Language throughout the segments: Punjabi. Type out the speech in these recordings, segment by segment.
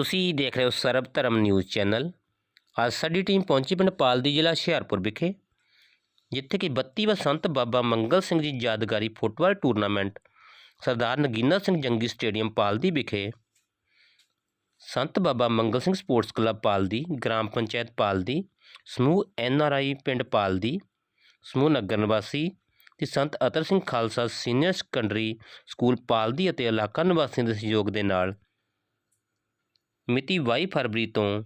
ਤੁਸੀਂ ਦੇਖ ਰਹੇ ਹੋ ਸਰਬ ਧਰਮ ਨਿਊਜ਼ ਚੈਨਲ। ਅੱਜ ਸਾਡੀ ਟੀਮ ਪਹੁੰਚੀ ਪਿੰਡ ਪਾਲਦੀ ਜ਼ਿਲ੍ਹਾ ਹੁਸ਼ਿਆਰਪੁਰ ਵਿਖੇ, ਜਿੱਥੇ ਕਿ 32ਵਾਂ ਸੰਤ ਬਾਬਾ ਮੰਗਲ ਸਿੰਘ ਜੀ ਯਾਦਗਾਰੀ football tournament Sardar Nagina Singh Jangi stadium Paldi ਵਿਖੇ, Sant Baba Mangal Singh sports club Paldi, gram panchayat Paldi, ਸਮੂਹ ਐਨ ਆਰ ਆਈ ਪਿੰਡ ਪਾਲਦੀ, ਸਮੂਹ ਨਗਰ ਨਿਵਾਸੀ ਤੇ Sant Attar Singh Khalsa senior secondary school Paldi ਅਤੇ ਇਲਾਕਾ ਨਿਵਾਸੀਆਂ ਦੇ ਸਹਿਯੋਗ ਦੇ ਨਾਲ ਮਿਤੀ 22 ਫਰਵਰੀ ਤੋਂ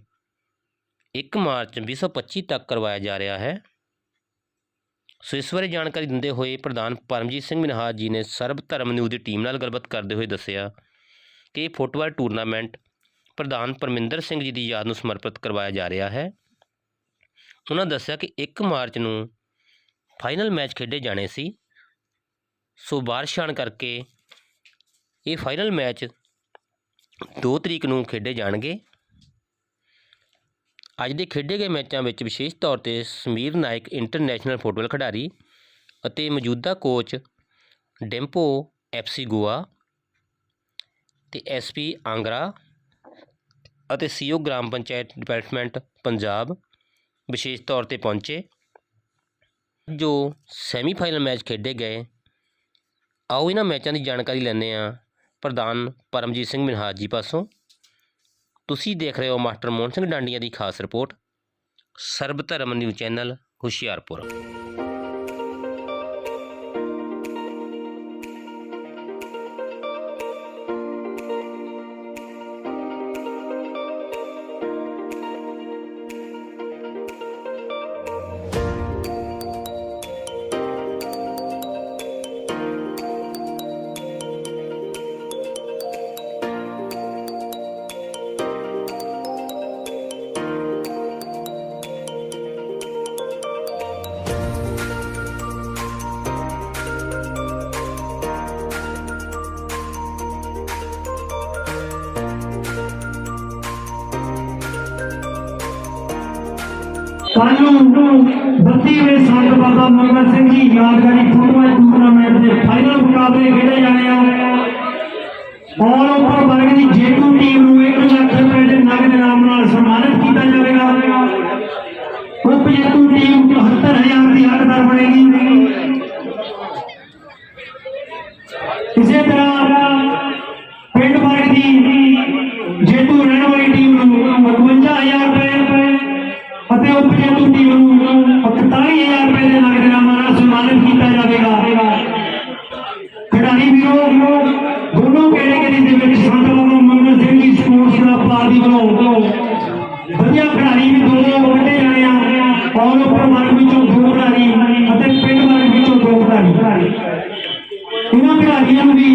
1 ਮਾਰਚ 2025 ਤੱਕ ਕਰਵਾਇਆ ਜਾ ਰਿਹਾ ਹੈ। ਸੋ ਇਸ ਬਾਰੇ ਜਾਣਕਾਰੀ ਦਿੰਦੇ ਹੋਏ ਪ੍ਰਧਾਨ ਪਰਮਜੀਤ ਸਿੰਘ ਮਿਨਹਾਜ ਜੀ ਨੇ ਸਰਬ ਧਰਮ ਨਿਊਜ਼ ਦੀ ਟੀਮ ਨਾਲ ਗੱਲਬਾਤ ਕਰਦੇ ਹੋਏ ਦੱਸਿਆ ਕਿ ਇਹ ਫੁੱਟਬਾਲ ਟੂਰਨਾਮੈਂਟ ਪ੍ਰਧਾਨ ਪਰਮਿੰਦਰ ਸਿੰਘ ਜੀ ਦੀ ਯਾਦ ਨੂੰ ਸਮਰਪਿਤ ਕਰਵਾਇਆ ਜਾ ਰਿਹਾ ਹੈ। ਉਹਨਾਂ ਦੱਸਿਆ ਕਿ 1 ਮਾਰਚ ਨੂੰ ਫਾਈਨਲ ਮੈਚ ਖੇਡੇ ਜਾਣੇ ਸੀ। ਸੋ ਬਾਰਿਸ਼ ਆਉਣ ਕਰਕੇ ਇਹ ਫਾਈਨਲ ਮੈਚ 2 ਤਰੀਕ ਨੂੰ ਖੇਡੇ ਜਾਣਗੇ। ਅੱਜ ਦੇ ਖੇਡੇ ਗਏ ਮੈਚਾਂ ਵਿੱਚ ਵਿਸ਼ੇਸ਼ ਤੌਰ ਤੇ ਸਮੀਰ ਨਾਇਕ ਇੰਟਰਨੈਸ਼ਨਲ ਫੁੱਟਬਾਲ ਖਿਡਾਰੀ ਅਤੇ ਮੌਜੂਦਾ ਕੋਚ ਡੈਂਪੋ ਐਫਸੀ ਗੋਆ ਤੇ ਐਸਪੀ ਆਂਗਰਾ ਅਤੇ CO gram panchayat development Punjab ਵਿਸ਼ੇਸ਼ ਤੌਰ ਤੇ ਪਹੁੰਚੇ। ਜੋ ਸੈਮੀਫਾਈਨਲ ਮੈਚ ਖੇਡੇ ਗਏ। ਆਓ ਇਹਨਾਂ ਮੈਚਾਂ ਦੀ ਜਾਣਕਾਰੀ ਲੈਂਦੇ ਹਾਂ। ਪ੍ਰਧਾਨ ਪਰਮਜੀਤ ਸਿੰਘ ਮਿਨਹਾਜ ਜੀ ਪਾਸੋਂ। ਤੁਸੀਂ ਦੇਖ ਰਹੇ ਹੋ ਮਾਸਟਰ ਮੋਹਨ ਸਿੰਘ ਡਾਂਡੀਆਂ ਦੀ ਖਾਸ ਰਿਪੋਰਟ, ਸਰਬ ਧਰਮ ਨਿਊਜ਼ ਚੈਨਲ ਹੁਸ਼ਿਆਰਪੁਰ। ਸਾਨੂੰ 32ਵੇਂ ਸੰਤ ਬਾਬਾ ਮੰਗਲ ਸਿੰਘ ਜੀ ਯਾਦਗਾਰੀ ਫੁੱਟਬਾਲ ਟੂਰਨਾਮੈਂਟ ਦੇ ਫਾਈਨਲ ਮੁਕਾਬਲੇ ਖੇਡੇ ਜਾਣੇ ਆ ਔਰ ਉੱਪਰ ਵਰਗ ਦੀ ਜੇਤੂ ਟੀਮ ਨੂੰ 1 ਲੱਖ ਰੁਪਏ ਦੇ ਨਗਦ ਇਨਾਮ ਨਾਲ ਸਨਮਾਨਿਤ ਕੀਤਾ ਜਾਵੇਗਾ ਉਪ ਜੇਤੂ ਟੀਮ 74000 ਦੀ ਹੱਕਦਾਰ ਬਣੇਗੀ ਇਸੇ ਤਰ੍ਹਾਂ ਪਿੰਡ ਵਰਗ ਦੀ ਜੇਤੂ ਰਹਿਣ ਵਾਲੀ ਟੀਮ ਨੂੰ 51000 ਰੁਪਏ ਅਤੇ ਉਪ ਨੂੰ 41000 ਰੁਪਏ ਦੇ ਨਗਦ ਨਾਲ ਸਨਮਾਨਿਤ ਕੀਤਾ ਜਾਵੇਗਾ। ਖਿਡਾਰੀ ਵੀਰੋ, ਦੋਨੋਂ ਕੈਟਾਗਰੀ ਦੇ ਵਿੱਚ ਸੰਤ ਬਾਬਾ ਮੰਗਲ ਸਿੰਘ ਜੀ ਸਪੋਰਟਸ ਕਲੱਬ ਪਾਰਟੀ ਵੱਲੋਂ ਵਧੀਆ ਖਿਡਾਰੀ ਵੀ ਦੋ ਕੱਢੇ ਜਾਣੇ ਆ, ਔਰ ਉੱਪਰ ਵਰਗ ਵਿੱਚੋਂ ਦੋ ਖਿਡਾਰੀ ਅਤੇ ਪਿੰਡ ਵਰਗ ਵਿੱਚੋਂ ਦੋ ਖਿਡਾਰੀ। ਇਹਨਾਂ ਖਿਡਾਰੀਆਂ ਨੂੰ ਵੀ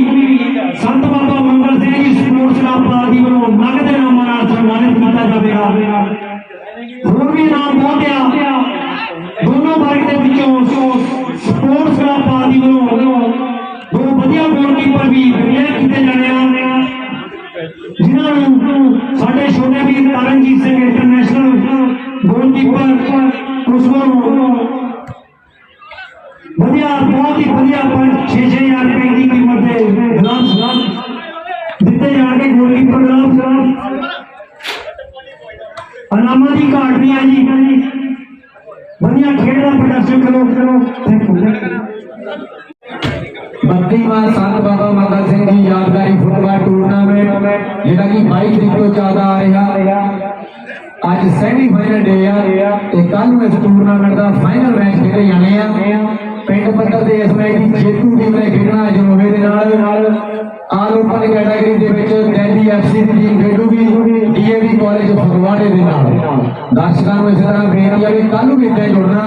ਸੰਤ ਬਾਬਾ ਮੰਗਲ ਸਿੰਘ ਜੀ ਸਪੋਰਟਸ ਕਲੱਬ ਪਾਰਟੀ ਵੱਲੋਂ ਨਗਦ ਨਾਮਾਂ ਨਾਲ ਸਨਮਾਨਿਤ ਕੀਤਾ ਜਾਵੇਗਾ ਹੋਰ ਵੀ ਨਾਮ ਬਹੁਤ ਆ ਦੋਨੋਂ ਵਰਗ ਦੇ ਵਿੱਚੋਂ ਸਪੋਰਟਸ ਕਲੱਬ ਪਾਰਟੀ ਵੱਲੋਂ ਦੋ ਵਧੀਆ ਗੋਲਕੀਪਰ ਵੀ ਡਿਕਲੇਅਰ ਕੀਤੇ ਜਾਣੇ ਆ। ਜਿਨ੍ਹਾਂ ਨੂੰ ਸਾਡੇ ਛੋਟੇ ਵੀਰ ਤਰਨਜੀਤ ਸਿੰਘ ਇੰਟਰਨੈਸ਼ਨਲ ਗੋਲਕੀਪਰ ਉਸ ਨੂੰ ਵਧੀਆ, ਬਹੁਤ ਹੀ ਵਧੀਆ ਪੰਜ 6-6000 ਰੁਪਏ ਦੀ ਕੀਮਤ ਦੇ ਗਲਾਵਸ ਦਿੱਤੇ ਜਾਣਗੇ ਗੋਲਕੀਪਰ ਗਲਾਵਸ ਅਨਾਮਾਂ ਦੀ ਘਾਟ ਨਹੀਂ ਹੈ ਜੀ। ਵਧੀਆ ਖੇਡ ਦਾ ਪ੍ਰਦਰਸ਼ਨ ਕਰੋ ਕਰੋ। ਥੈਂਕ ਯੂ ਬੱਤੀਵਾਂ ਸੰਤ ਬਾਬਾ ਮੰਗਲ ਸਿੰਘ ਜੀ ਯਾਦਗਾਰੀ ਫੁੱਟਬਾਲ ਟੂਰਨਾਮੈਂਟ, ਜਿਹੜਾ ਕਿ 22 ਤਰੀਕ ਤੋਂ ਚੱਲਦਾ ਆ ਰਿਹਾ। ਅੱਜ ਸੈਮੀ ਫਾਈਨਲ ਡੇ ਆ ਤੇ ਕੱਲ ਨੂੰ ਇਸ ਟੂਰਨਾਮੈਂਟ ਦਾ ਫਾਈਨਲ ਮੈਚ ਖੇਡੇ ਜਾਣੇ ਆ। ਪਿੰਡ ਪੱਧਰ ਦੇ ਇਸ ਮੈਚ ਦੀ ਜੇਤੂ ਟੀਮ ਨੇ ਖੇਡਣਾ ਹੈ ਦੇ ਨਾਲ। ਆਲ ਓਪਨ ਕੈਟਾਗਰੀ ਦੇ ਵਿੱਚ ਦਿੱਲੀ ਐਫਸੀ ਦੀ ਟੀਮ ਖੇਡੂਗੀ। ਡੀਏਵੀ ਕਾਲਜ ਫਗਵਾੜੇ ਦੇ ਨਾਲ। ਦਰਸ਼ਕਾਂ ਨੂੰ ਇਸੇ ਤਰ੍ਹਾਂ ਬੇਨਤੀ ਆ ਕਿ ਕੱਲ ਨੂੰ ਵੀ ਇੱਥੇ ਜੁੜਨਾ।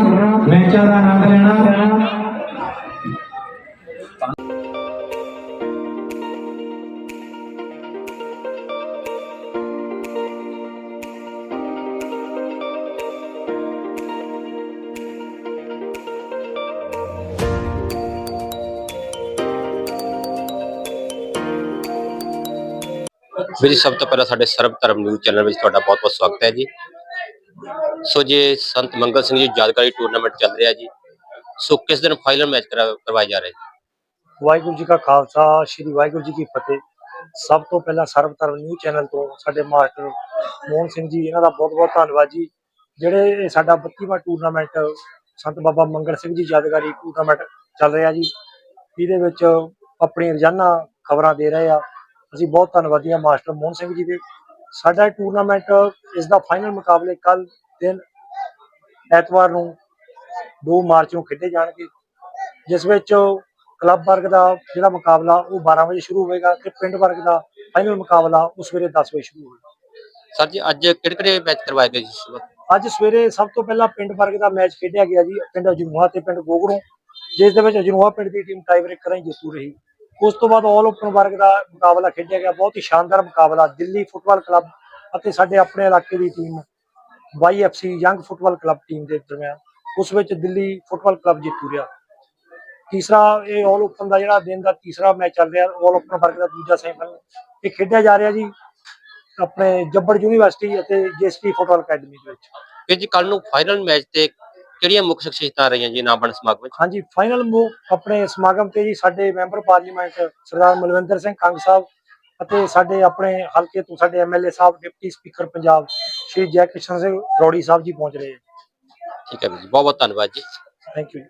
ਵੀਰ ਸਭ ਤੋਂ ਪਹਿਲਾਂ ਸਾਡੇ ਸਰਬ ਧਰਮ ਨਿਊਜ਼ ਚੈਨਲ ਵਿੱਚ ਤੁਹਾਡਾ ਬਹੁਤ-ਬਹੁਤ ਸਵਾਗਤ ਹੈ ਜੀ। ਸੋ ਜੇ, ਸੰਤ ਮੰਗਲ ਸਿੰਘ ਜੀ, ਯਾਦਗਾਰੀ ਟੂਰਨਾਮੈਂਟ ਚੱਲ ਰਿਹਾ ਜੀ। ਸੋ ਕਿਸ ਦਿਨ ਫਾਈਨਲ ਮੈਚ ਕਰਵਾਏ ਜਾ ਰਹੇ ਵਾਹਿਗੁਰੂ ਜੀ ਕਾ ਖਾਲਸਾ, ਸ੍ਰੀ ਵਾਹਿਗੁਰੂ ਜੀ ਕੀ ਫਤਿਹ। ਸਭ ਤੋਂ ਪਹਿਲਾਂ ਸਰਬ ਧਰਮ ਨਿਊਜ਼ ਚੈਨਲ ਤੋਂ ਸਾਡੇ ਮਾਸਟਰ ਮੋਹਨ ਸਿੰਘ ਜੀ, ਇਹਨਾਂ ਦਾ ਬਹੁਤ-ਬਹੁਤ ਧੰਨਵਾਦ ਜੀ। ਜਿਹੜੇ ਸਾਡਾ 32ਵਾਂ ਟੂਰਨਾਮੈਂਟ ਸੰਤ ਬਾਬਾ ਮੰਗਲ ਸਿੰਘ ਜੀ, ਯਾਦਗਾਰੀ ਟੂਰਨਾਮੈਂਟ ਚੱਲ ਰਿਹਾ ਜੀ। ਇਹਦੇ ਵਿੱਚ ਆਪਣੀ ਰੋਜ਼ਾਨਾ ਖਬਰਾਂ ਦੇ ਰਹੇ ਆ। ਅਸੀਂ ਬਹੁਤ ਧੰਨਵਾਦੀ ਹਾਂ ਮਾਸਟਰ ਮੋਹਨ ਸਿੰਘ ਜੀ ਦੇ। ਸਾਡਾ ਟੂਰਨਾਮੈਂਟ ਇਸ ਦਾ ਫਾਈਨਲ ਮੁਕਾਬਲੇ ਕੱਲ ਦਿਨ ਐਤਵਾਰ ਨੂੰ 2 ਮਾਰਚ ਨੂੰ ਖੇਡੇ ਜਾਣਗੇ ਜਿਸ ਵਿੱਚ ਕਲੱਬ ਵਰਗ ਦਾ ਜਿਹੜਾ ਮੁਕਾਬਲਾ ਉਹ 12 ਵਜੇ ਸ਼ੁਰੂ ਹੋਵੇਗਾ ਤੇ ਪਿੰਡ ਵਰਗ ਦਾ ਫਾਈਨਲ ਮੁਕਾਬਲਾ ਉਸ ਸਵੇਰੇ 10 ਵਜੇ ਸ਼ੁਰੂ ਹੋਵੇਗਾ। ਸਰ ਜੀ ਅੱਜ ਕਿਹੜੇ ਕਿਹੜੇ ਮੈਚ ਕਰਵਾਏ ਗਏ ਜੀ ਅੱਜ ਸਵੇਰੇ ਸਭ ਤੋਂ ਪਹਿਲਾਂ ਪਿੰਡ ਵਰਗ ਦਾ ਮੈਚ ਖੇਡਿਆ ਗਿਆ ਜੀ ਪਿੰਡ ਅਜਨੂਹਾ ਤੇ ਪਿੰਡ ਗੋਗੜੋਂ ਜਿਸ ਦੇ ਵਿੱਚ ਅਜਨੂਹਾ ਪਿੰਡ ਦੀ ਟੀਮ ਟਾਈ ਬ੍ਰੇਕਰ ਰਾਹੀਂ ਜਿੱਤੂ ਰਹੀ। ਉਸ ਤੋਂ ਬਾਅਦ ਆਲ ਓਪਨ ਵਰਗ ਦਾ ਮੁਕਾਬਲਾ ਖੇਡਿਆ ਗਿਆ। ਬਹੁਤ ਹੀ ਸ਼ਾਨਦਾਰ ਮੁਕਾਬਲਾ। ਦਿੱਲੀ ਫੁੱਟਬਾਲ ਕਲੱਬ ਅਤੇ ਸਾਡੇ ਆਪਣੇ ਇਲਾਕੇ ਦੀ team YFC young football club team ਦੇ ਦਰਮਿਆਨ ਉਸ ਵਿੱਚ ਦਿੱਲੀ ਫੁੱਟਬਾਲ ਕਲੱਬ ਜਿੱਤੂ ਰਿਹਾ। ਤੀਸਰਾ ਇਹ ਆਲ ਓਪਨ ਦਾ ਜਿਹੜਾ ਦਿਨ ਦਾ ਤੀਸਰਾ ਮੈਚ ਚੱਲ ਰਿਹਾ ਆਲ ਓਪਨ ਵਰਗ ਦਾ ਦੂਜਾ ਸੈਮੀਫਾਈਨਲ ਇਹ ਖੇਡਿਆ ਜਾ ਰਿਹਾ ਜੀ ਆਪਣੇ ਜੱਬੜ ਯੂਨੀਵਰਸਿਟੀ ਅਤੇ ਜੇਐਸਪੀ ਫੁੱਟਬਾਲ ਅਕੈਡਮੀ ਦੇ ਵਿੱਚ। ਫਿਰ ਜੀ ਕੱਲ ਨੂੰ ਫਾਈਨਲ ਮੈਚ ਤੇ ਕਿਹੜੀਆਂ ਮੁੱਖ ਸ਼ਖਸੀਅਤਾਂ ਰਹੀਆਂ ਜੀ ਨਾਮ ਬਣ ਸਮਾਗਮ ਵਿੱਚ? ਹਾਂਜੀ ਫਾਈਨਲ ਮੂ ਆਪਣੇ ਸਮਾਗਮ ਤੇ ਜੀ ਸਾਡੇ ਮੈਂਬਰ ਪਾਰਲੀਮੈਂਟ ਸਰਦਾਰ ਮਲਵਿੰਦਰ ਸਿੰਘ ਕੰਗ ਸਾਹਿਬ ਅਤੇ ਸਾਡੇ ਆਪਣੇ ਹਲਕੇ ਤੋਂ ਸਾਡੇ MLA Sahib deputy speaker Punjab Shri Jai Kishan Singh ਰੋੜੀ ਸਾਹਿਬ ਜੀ ਪਹੁੰਚ ਰਹੇ ਠੀਕ ਹੈ ਜੀ ਬਹੁਤ ਬਹੁਤ ਧੰਨਵਾਦ ਜੀ। Thank you